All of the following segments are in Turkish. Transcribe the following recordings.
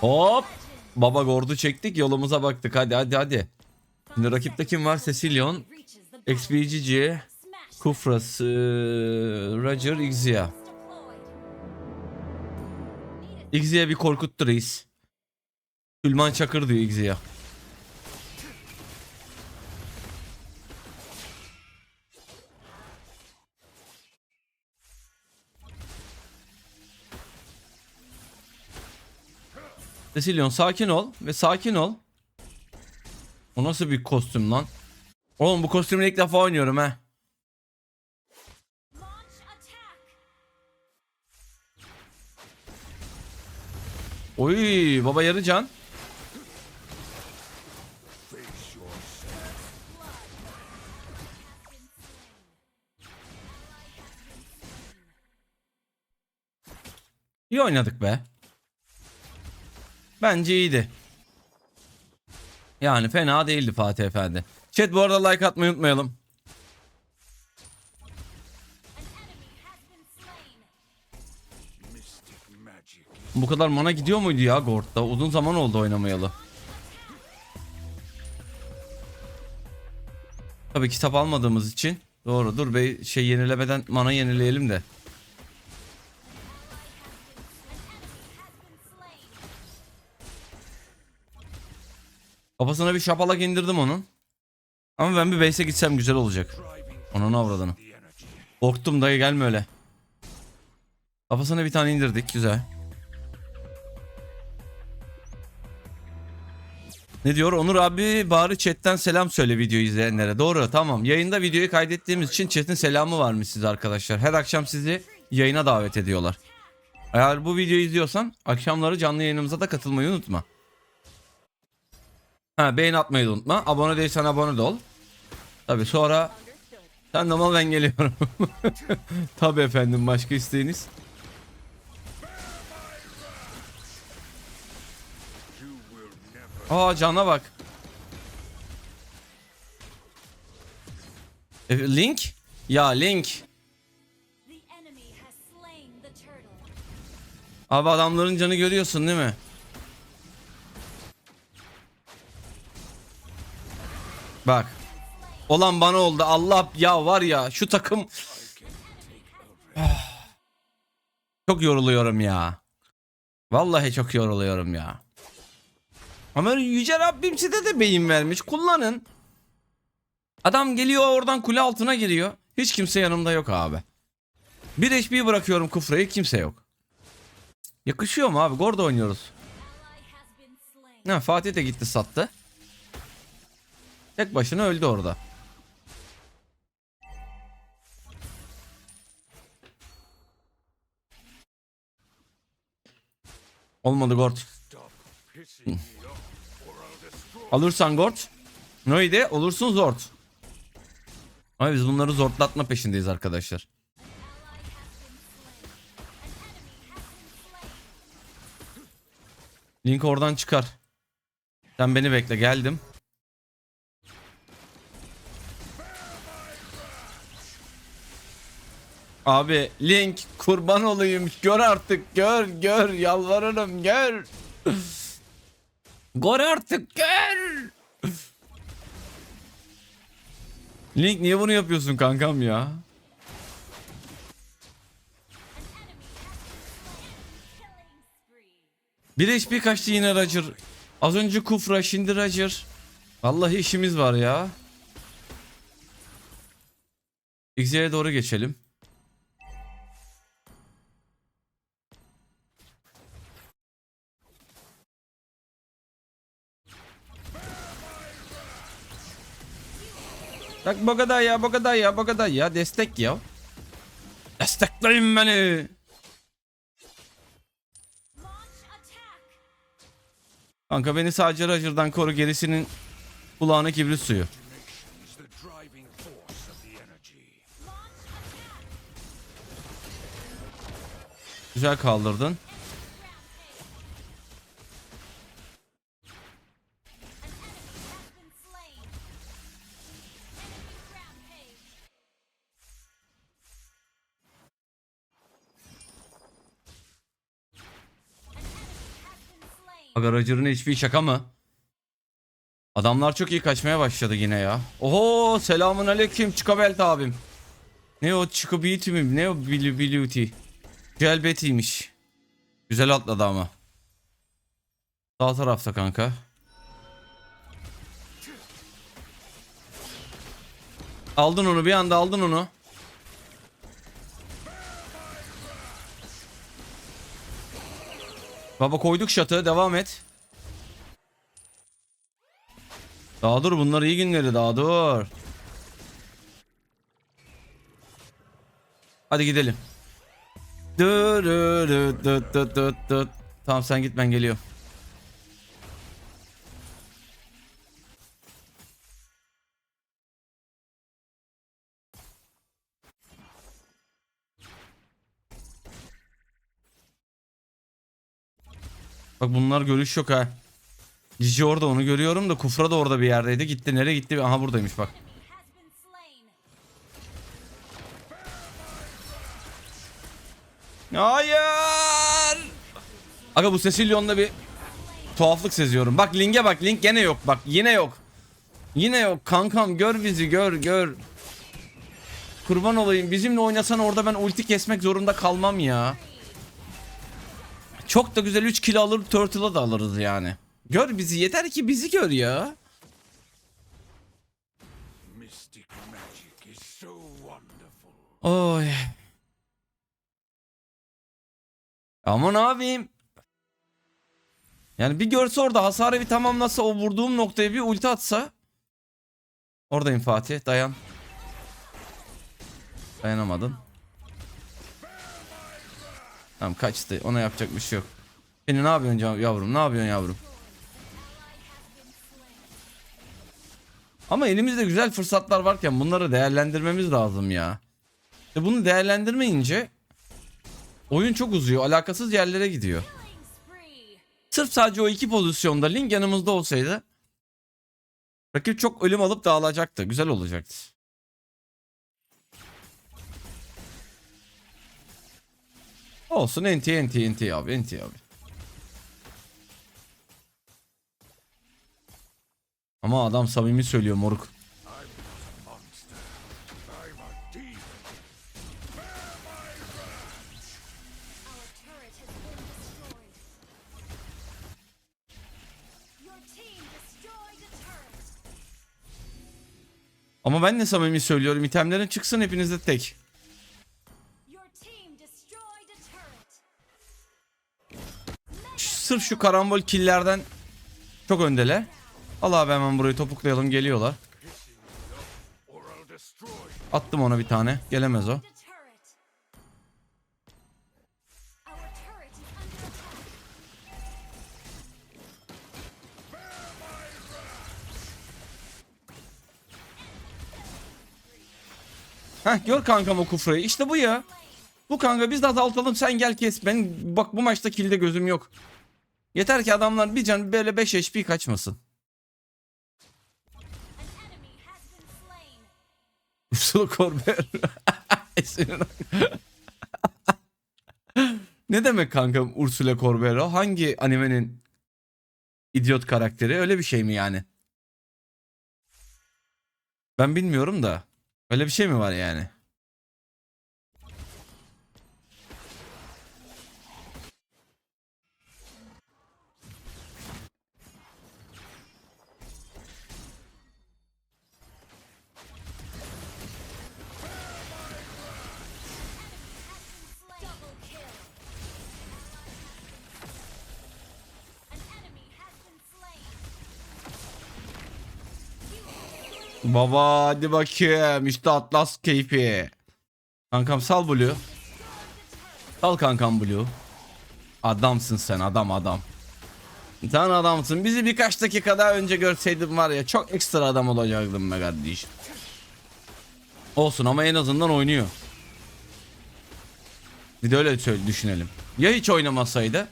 Hop. Baba gordu çektik yolumuza baktık hadi hadi hadi. Şimdi rakipte kim var? Cecilion, XBGG, Kufras, Roger, Ixia. Ixia bir korkuttu reis. Süleyman Çakır diyor Ixia. Cecilion sakin ol ve sakin ol. O nasıl bir kostüm lan? Oğlum bu kostümü ilk defa oynuyorum ha. Oy baba yarı can. İyi oynadık be. Bence iyiydi. Yani fena değildi Fatih Efendi. Chat bu arada like atmayı unutmayalım. Bu kadar mana gidiyor muydu ya Gord'da? Uzun zaman oldu oynamayalı. Tabii kitap almadığımız için. Doğru dur bey şey yenilemeden mana yenileyelim de. Kafasına bir şapalak indirdim onun. Ama ben bir base'e gitsem güzel olacak. Onun avradını. Korktum dayı gelme öyle. Kafasına bir tane indirdik güzel. Ne diyor? Onur abi bari chatten selam söyle video izleyenlere. Doğru tamam. Yayında videoyu kaydettiğimiz için chat'in selamı varmış size arkadaşlar. Her akşam sizi yayına davet ediyorlar. Eğer bu videoyu izliyorsan akşamları canlı yayınımıza da katılmayı unutma. Ha beğen atmayı da unutma. Abone değilsen abone de ol. Tabi sonra sen de mal ben geliyorum. Tabi efendim başka isteğiniz. Aa cana bak. E, Link? Ya Link. Abi adamların canı görüyorsun değil mi? Bak. Olan bana oldu. Allah ya var ya şu takım çok yoruluyorum ya. Vallahi çok yoruluyorum ya. Ama yüce Rabbim size de beyin vermiş. Kullanın. Adam geliyor oradan kule altına giriyor. Hiç kimse yanımda yok abi. Bir HP bırakıyorum kufrayı kimse yok. Yakışıyor mu abi? Gorda oynuyoruz. Ha, Fatih de gitti sattı. Tek başına öldü orada. Olmadı Gord. Alırsan Gord. Neydi? Olursun Zord. Ama biz bunları zortlatma peşindeyiz arkadaşlar. Link oradan çıkar. Sen beni bekle geldim. Abi Link kurban olayım gör artık gör gör yalvarırım gör. Gör artık gör. Link niye bunu yapıyorsun kankam ya? Bir HP kaçtı yine Roger. Az önce Kufra şimdi Roger. Vallahi işimiz var ya. X'ye doğru geçelim. Bak bu kadar ya bu kadar ya bu kadar ya destek ya. Destekleyin beni. Kanka beni sadece Roger'dan koru gerisinin kulağına kibrit suyu. Güzel kaldırdın. Aga Roger'ın HP şaka mı? Adamlar çok iyi kaçmaya başladı yine ya. Oho selamun aleyküm Çıkabelt abim. Ne o Çıkabelt mi? Ne o Billy Beauty? Gelbetiymiş. Güzel atladı ama. Sağ tarafta kanka. Aldın onu bir anda aldın onu. Baba koyduk şatı devam et. Daha dur bunlar iyi günleri daha dur. Hadi gidelim. Dı dı dı dı dı. Tamam sen git ben geliyorum. Bak bunlar görüş yok ha. Cici orada onu görüyorum da Kufra da orada bir yerdeydi. Gitti nereye gitti? Aha buradaymış bak. Hayır. Aga bu Cecilion'da bir tuhaflık seziyorum. Bak Link'e bak Link gene yok bak yine yok. Yine yok kankam gör bizi gör gör. Kurban olayım bizimle oynasan orada ben ulti kesmek zorunda kalmam ya. Çok da güzel 3 kilo alır Turtle'a da alırız yani. Gör bizi yeter ki bizi gör ya. Oy. Aman abim. Yani bir görse orada hasarı bir tamamlasa o vurduğum noktaya bir ulti atsa. Oradayım Fatih dayan. Dayanamadın. Tamam kaçtı ona yapacak bir şey yok. Beni ne yapıyorsun yavrum ne yapıyorsun yavrum? Ama elimizde güzel fırsatlar varken bunları değerlendirmemiz lazım ya. E bunu değerlendirmeyince oyun çok uzuyor. Alakasız yerlere gidiyor. Sırf sadece o iki pozisyonda Link yanımızda olsaydı rakip çok ölüm alıp dağılacaktı. Güzel olacaktı. Olsun NT NT NT abi NT abi. Ama adam samimi söylüyor moruk. Ama ben de samimi söylüyorum. İtemlerin çıksın hepinizde tek. Sırf şu karambol killerden çok öndeler. Al abi hemen burayı topuklayalım geliyorlar. Attım ona bir tane. Gelemez o. Heh gör kankam o kufrayı. İşte bu ya. Bu kanka biz de azaltalım sen gel kes. Ben bak bu maçta kilde gözüm yok. Yeter ki adamlar bir can böyle 5 HP kaçmasın. Ursula Corber. ne demek kankam Ursula Corbero? Hangi animenin idiot karakteri? Öyle bir şey mi yani? Ben bilmiyorum da. Öyle bir şey mi var yani? Baba hadi bakayım. İşte Atlas keyfi. Kankam sal Blue. Sal kankam Blue. Adamsın sen adam adam. Sen adamsın. Bizi birkaç dakika daha önce görseydin var ya çok ekstra adam olacaktım be kardeşim. Olsun ama en azından oynuyor. Bir de öyle düşünelim. Ya hiç oynamasaydı?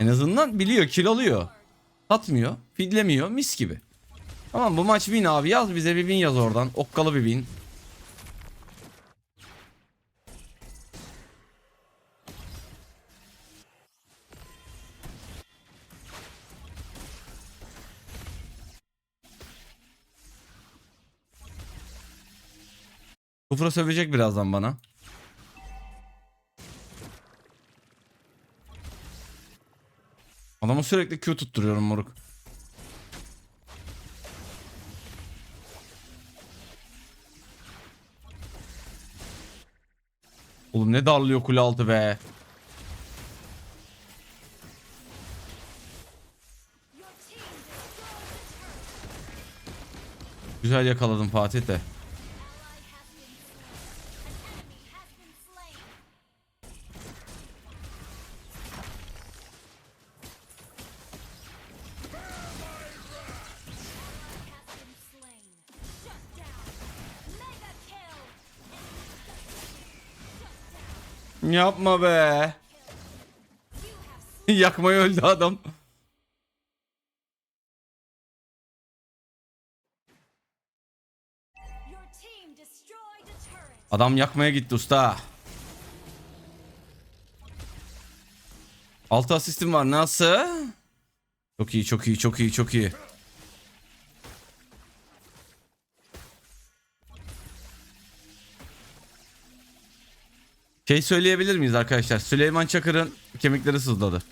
En azından biliyor, kill alıyor. Satmıyor, fidlemiyor, mis gibi. Tamam bu maç win abi. Yaz bize bir win yaz oradan. Okkalı bir win. Kufra sövecek birazdan bana. Adamı sürekli Q tutturuyorum moruk. Ne darlıyor kule altı be. Güzel yakaladım Fatih de. Yapma be. Yakmayı öldü adam. Adam yakmaya gitti usta. Altı asistim var nasıl? Çok iyi çok iyi çok iyi çok iyi. Şey söyleyebilir miyiz arkadaşlar? Süleyman Çakır'ın kemikleri sızladı.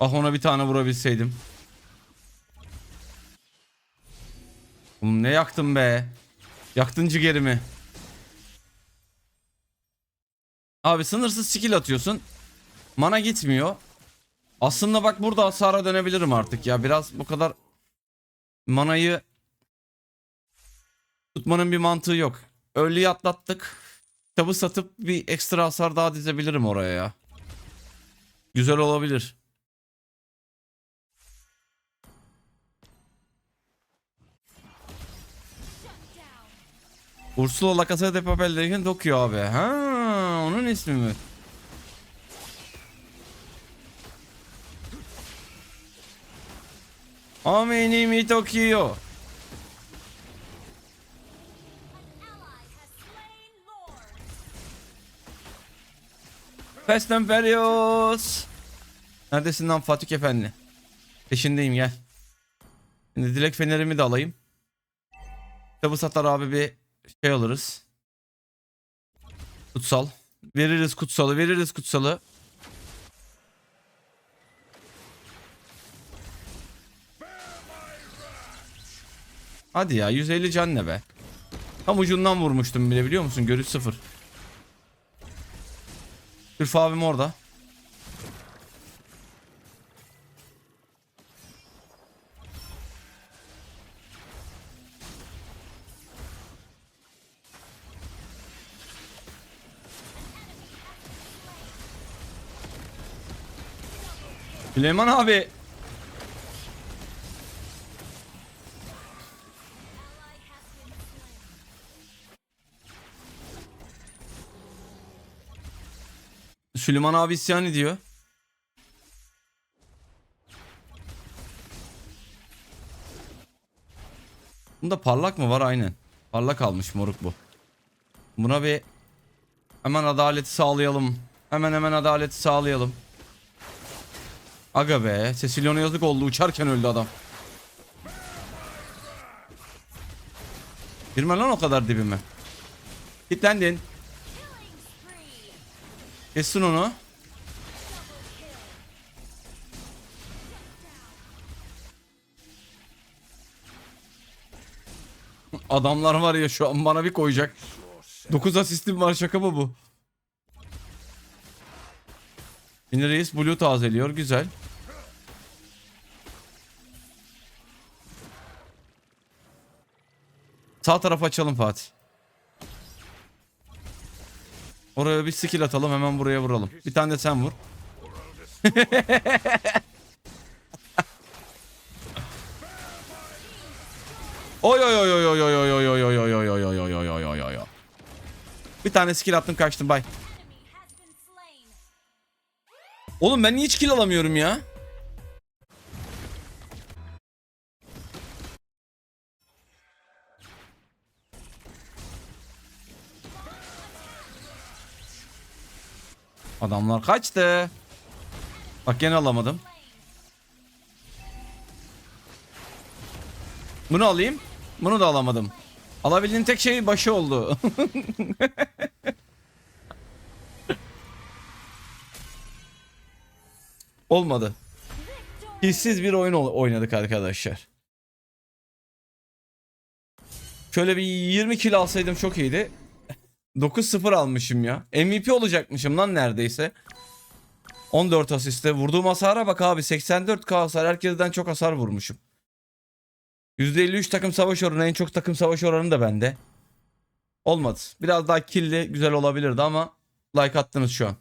Ah ona bir tane vurabilseydim. Oğlum ne yaktın be? Yaktın ciğerimi. Abi sınırsız skill atıyorsun. Mana gitmiyor. Aslında bak burada hasara dönebilirim artık ya. Biraz bu kadar manayı tutmanın bir mantığı yok. Early'yi atlattık. Kitabı satıp bir ekstra hasar daha dizebilirim oraya ya. Güzel olabilir. Ursula La Casa de Papel'deyken Tokyo abi. Ha, onun ismi mi? Ameni mi Tokyo? Fast and Furious. Neredesin lan Fatih Efendi? Peşindeyim gel. Şimdi dilek fenerimi de alayım. Kitabı satar abi bir şey alırız. Kutsal. Veririz kutsalı, veririz kutsalı. Hadi ya 150 can ne be? Tam ucundan vurmuştum bile biliyor musun? Görüş sıfır. Ülf abim orada. Süleyman abi. Süleyman abi isyan ediyor. Bunda parlak mı var aynen. Parlak almış moruk bu. Buna bir hemen adaleti sağlayalım. Hemen hemen adaleti sağlayalım. Aga be. Cecilion'a yazık oldu. Uçarken öldü adam. Girme lan o kadar dibime. Kitlendin. Kessin onu. Adamlar var ya şu an bana bir koyacak. 9 asistim var şaka mı bu? Yine reis blue tazeliyor güzel. Sağ taraf açalım Fatih. Oraya bir skill atalım hemen buraya vuralım. Bir tane de sen vur. Oy oy oy oy oy oy oy oy oy oy oy oy oy oy oy oy oy oy. Bir tane skill attım kaçtım bay. Oğlum ben niye hiç kill alamıyorum ya? Adamlar kaçtı. Bak gene alamadım. Bunu alayım. Bunu da alamadım. Alabildiğim tek şey başı oldu. Olmadı. Hissiz bir oyun oynadık arkadaşlar. Şöyle bir 20 kill alsaydım çok iyiydi. 9-0 almışım ya. MVP olacakmışım lan neredeyse. 14 asiste. Vurduğum hasara bak abi. 84k hasar. Herkesten çok hasar vurmuşum. %53 takım savaş oranı. En çok takım savaş oranı da bende. Olmadı. Biraz daha killi güzel olabilirdi ama like attınız şu an.